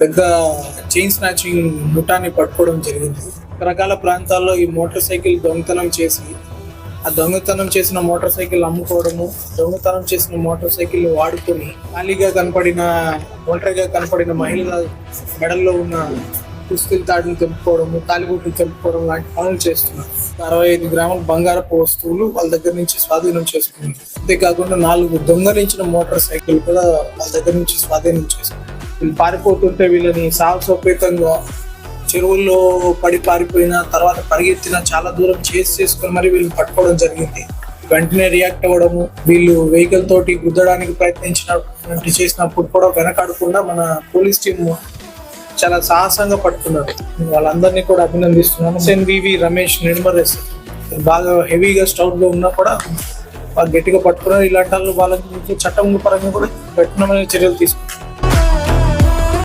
పెద్ద chain snatching ముఠాన్ని పట్టుకోవడం జరిగింది. రకరకాల ప్రాంతాల్లో ఈ మోటార్ సైకిల్ దొంగతనం చేసి ఆ దొంగతనం చేసిన మోటార్ సైకిల్ అమ్ముకోవడము దొంగతనం చేసిన మోటార్ సైకిల్ వాడుకొని ఖాళీగా కనపడిన ఒంటరిగా కనపడిన మహిళల మెడల్లో ఉన్న పుస్తకం తాడుని తెంపుకోవడము తాలిబొట్టుని తెంపుకోవడం లాంటి పనులు చేస్తున్నారు. అరవై ఐదు గ్రాముల బంగారపు వస్తువులు వాళ్ళ దగ్గర నుంచి స్వాధీనం చేసుకున్నారు. అంతేకాకుండా నాలుగు దొంగలించిన మోటార్ సైకిల్ కూడా వాళ్ళ దగ్గర నుంచి స్వాధీనం చేసుకున్నారు. వీళ్ళు పారిపోతుంటే వీళ్ళని సాహసోపేతంగా చెరువుల్లో పడి పారిపోయిన తర్వాత పరిగెత్తిన చాలా దూరం చేసి చేసుకొని మరి వీళ్ళు పట్టుకోవడం జరిగింది. వెంటనే రియాక్ట్ అవ్వడము వీళ్ళు వెహికల్ తోటి గుద్దడానికి ప్రయత్నించినటువంటి చేసినప్పుడు కూడా వెనకాడకుండా మన పోలీస్ టీమ్ చాలా సాహసంగా పట్టుకున్నారు వాళ్ళందరినీ కూడా అభినందిస్తున్నాను. వివి రమేష్ నిర్మరేస్ బాగా హెవీగా స్టౌట్లో ఉన్నా కూడా వాళ్ళు గట్టిగా పట్టుకున్నారు. ఇలాంటి వాళ్ళు వాళ్ళ చట్టం పరంగా కూడా కఠినమైన చర్యలు తీసుకున్నారు